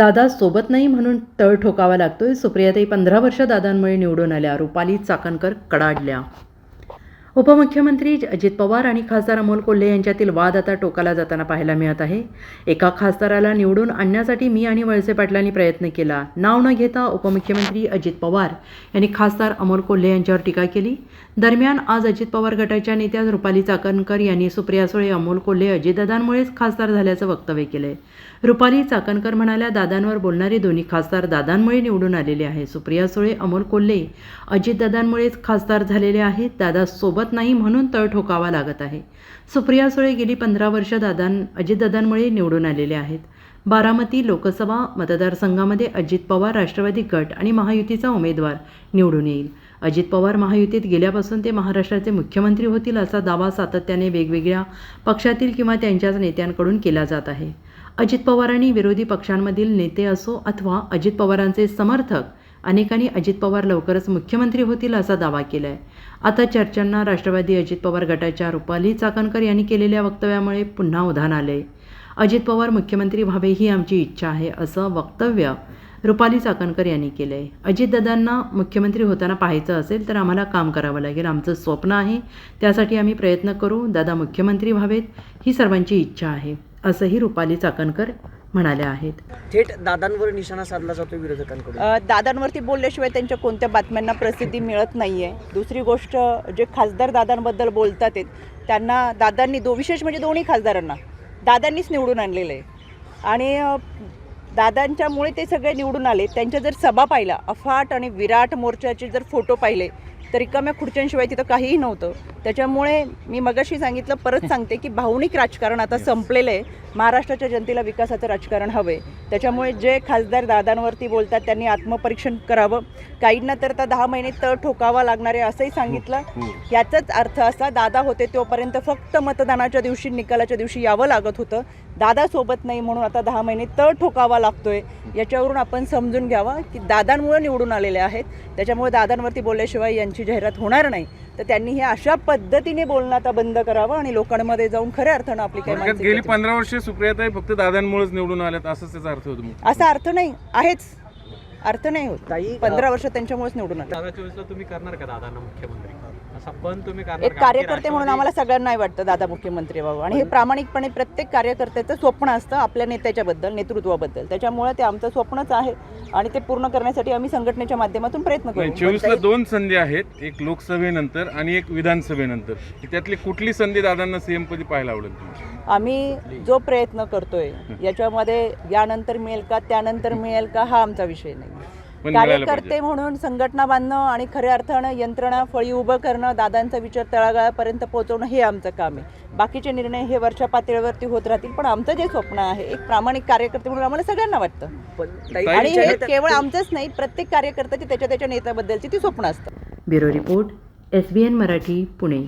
दादा सोबत नाही म्हणून तळ ठोकावा लागतोय. सुप्रियाताई पंधरा वर्ष दादांमुळे निवडून आल्या. रुपाली चाकणकर कडाडल्या. उपमुख्यमंत्री अजित पवार आणि खासदार अमोल कोल्हे यांच्यातील वाद आता टोकाला जाताना पाहायला मिळत आहे. एका खासदाराला निवडून आणण्यासाठी मी आणि वळसे पाटलांनी प्रयत्न केला. नाव न घेता उपमुख्यमंत्री अजित पवार यांनी खासदार अमोल कोल्हे यांच्यावर टीका केली. दरम्यान आज अजित पवार गटाच्या नेत्या रुपाली चाकणकर यांनी सुप्रिया सुळे अमोल कोल्हे अजितदादांमुळेच खासदार झाल्याचं वक्तव्य केलंय. रुपाली चाकणकर म्हणाल्या दादांवर बोलणारे दोन्ही खासदार दादांमुळे निवडून आलेले आहे सुप्रिया सुळे अमोल कोल्हे अजितदादांमुळेच खासदार झालेले आहेत. दादा सोबत नाही म्हणून तळ ठोकावा लागत आहे. सुप्रिया सुळे गेली पंधरा वर्ष दादां अजितदादांमुळे निवडून आलेले आहेत. बारामती लोकसभा मतदारसंघामध्ये अजित पवार राष्ट्रवादी गट आणि महायुतीचा उमेदवार निवडून येईल. अजित पवार महायुतीत गेल्यापासून ते महाराष्ट्राचे मुख्यमंत्री होतील असा दावा सातत्याने वेगवेगळ्या पक्षातील किंवा त्यांच्याच नेत्यांकडून केला जात आहे. अजित पवारांनी विरोधी पक्षांमधील नेते असो अथवा अजित पवारांचे समर्थक अनेकांनी अजित पवार लवकरच मुख्यमंत्री होतील असा दावा केला आहे आता चर्चांना राष्ट्रवादी अजित पवार गटाच्या रुपाली चाकणकर यांनी केलेल्या वक्तव्यामुळे पुन्हा उधाण आले अजित पवार मुख्यमंत्री व्हावे ही आमची इच्छा आहे असं वक्तव्य रुपाली चाकणकर यांनी केलं आहे अजितदादांना मुख्यमंत्री होताना पाहायचं असेल तर आम्हाला काम करावं लागेल. आमचं स्वप्न आहे. त्यासाठी आम्ही प्रयत्न करू. दादा मुख्यमंत्री व्हावेत ही सर्वांची इच्छा आहे असंही रुपाली चाकणकर म्हणाल्या आहेत. थेट दादांवर निशाणा साधला जातो विरोधकांकडून. दादांवरती बोलल्याशिवाय त्यांच्या कोणत्या बातम्यांना प्रसिद्धी मिळत नाही आहे दुसरी गोष्ट जे खासदार दादांबद्दल बोलतात आहेत त्यांना दादांनी दो विशेष म्हणजे दोन्ही खासदारांना दादांनीच निवडून आणलेलं आहे. आणि दादांच्यामुळे ते सगळे निवडून आले. त्यांच्या जर सभा पाहिला अफाट आणि विराट मोर्चाचे जर फोटो पाहिले तर रिकाम्या खुर्च्यांशिवाय तिथं काहीही नव्हतं. त्याच्यामुळे मी मगाशी सांगितलं परत सांगते की भावनिक राजकारण आता संपलेलं आहे. महाराष्ट्राच्या जनतेला विकासाचं राजकारण हवं आहे त्याच्यामुळे जे खासदार दादांवरती बोलतात त्यांनी आत्मपरीक्षण करावं. काहींना तर आता दहा महिने तळ ठोकावा लागणार आहे असंही सांगितलं. याचाच अर्थ असा दादा होते तोपर्यंत फक्त मतदानाच्या दिवशी निकालाच्या दिवशी यावं लागत होतं. दादा सोबत नाही म्हणून आता दहा महिने तळ ठोकावा लागतोय. याच्यावरून आपण समजून घ्यावा की दादांमुळे निवडून आलेले आहेत. त्याच्यामुळे दादांवरती बोलल्याशिवाय यांची जाहिरात होणार नाही तर त्यांनी हे अशा पद्धतीने बोलणं आता बंद करावं आणि लोकांमध्ये जाऊन खऱ्या अर्थानं आपली मानसिकता गेली पंधरा वर्ष सुप्रियाताई फक्त दादांमुळेच निवडून आल्यात असंच त्याचा अर्थ होतो मग. असा अर्थ नाही आहेच. अर्थ नाही होत. ताई पंधरा वर्ष त्यांच्यामुळेच निवडून आले. तुम्ही करणार का दादांना मुख्यमंत्री? एक? कार्यकर्ते म्हणून आम्हाला सगळ्यांनाही वाटतं दादा मुख्यमंत्री व्हावं आणि हे प्रामाणिकपणे प्रत्येक कार्यकर्त्याचं स्वप्न असतं आपल्या नेत्याच्याबद्दल नेतृत्वाबद्दल. त्याच्यामुळे ते आमचं स्वप्नच आहे आणि ते पूर्ण करण्यासाठी आम्ही संघटनेच्या माध्यमातून प्रयत्न करू. चोवीसला दोन संधी आहेत एक लोकसभेनंतर आणि एक विधानसभेनंतर. त्यातली कुठली संधी दादांना सीएम पदी पाहायला आवडेल तुम्हाला? आम्ही जो प्रयत्न करतोय याच्यामध्ये यानंतर मिळेल का त्यानंतर मिळेल का हा आमचा विषय नाही. कार्यकर्ते. म्हणून संघटना बांधणं आणि खऱ्या अर्थानं यंत्रणा फळी उभं करणं दादांचा विचार तळागाळापर्यंत पोहोचवणं हे आमचं काम आहे. बाकीचे निर्णय हे वरच्या पातळीवरती होत राहतील पण आमचं जे स्वप्न आहे एक प्रामाणिक कार्यकर्ते म्हणून आम्हाला सगळ्यांना वाटतं. आणि हे केवळ आमचंच नाही प्रत्येक कार्यकर्त्याची त्याच्या त्याच्या नेत्याबद्दलची ती स्वप्न असतं. Bureau report S B N Marathi Pune.